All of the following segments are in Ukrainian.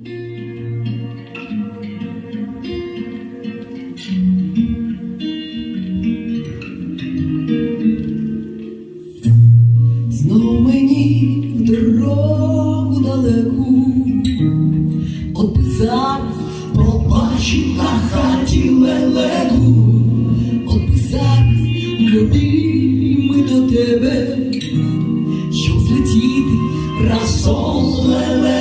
Знов мені в дорогу далеку, от зараз побачив на хаті лелеку, от зараз ми до тебе, щоб злетіти разом з небо.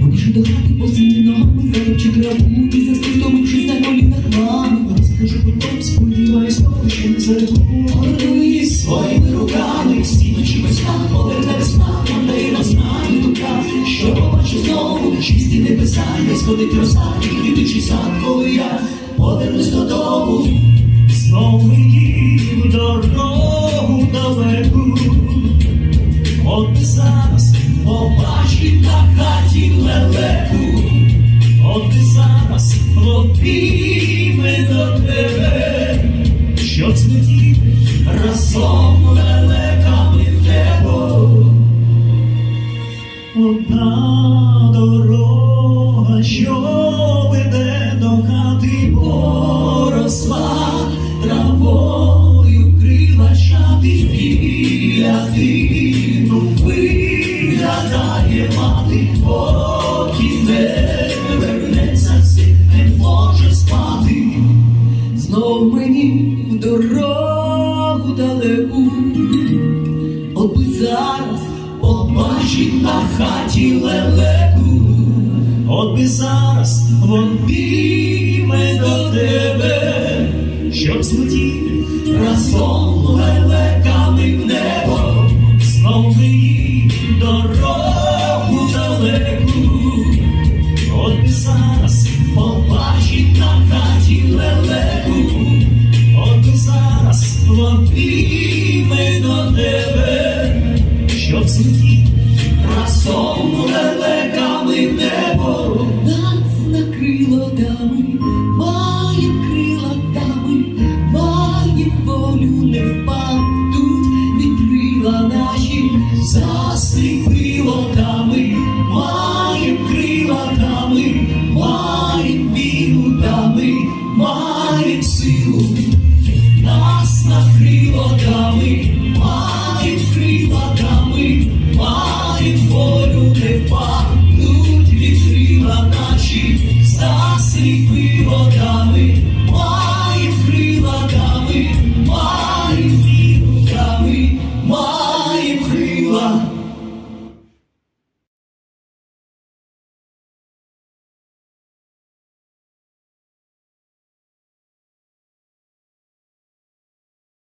Побіжу до хати босими ногами, залючи траву і застудомившись на колінах мами. Розкажу потом, сподіваюсь, того, що не зарегулює своїми руками. Всі ночі без сна, поверне весна, і роззнає дука, що побачу знову, чисті небеса, не сходить роса, і квітучий сад, коли я повернусь додому. Знов мені в дорогу далеку, обійме до тебе, щоб злетіти разом лелеками небо. одна дорога, що веде до хати поросла травою крила шати біля тину виглядає мати, поки в дорогу далеку, от би зараз побачить на хаті лелеку. От би зараз обійме до тебе, щоб злетіти разом лелеками злетіти разом лелеками в небо, нас накрило дами, має крила дами, має волю не впадуть, відкрила наші, засліпило нами.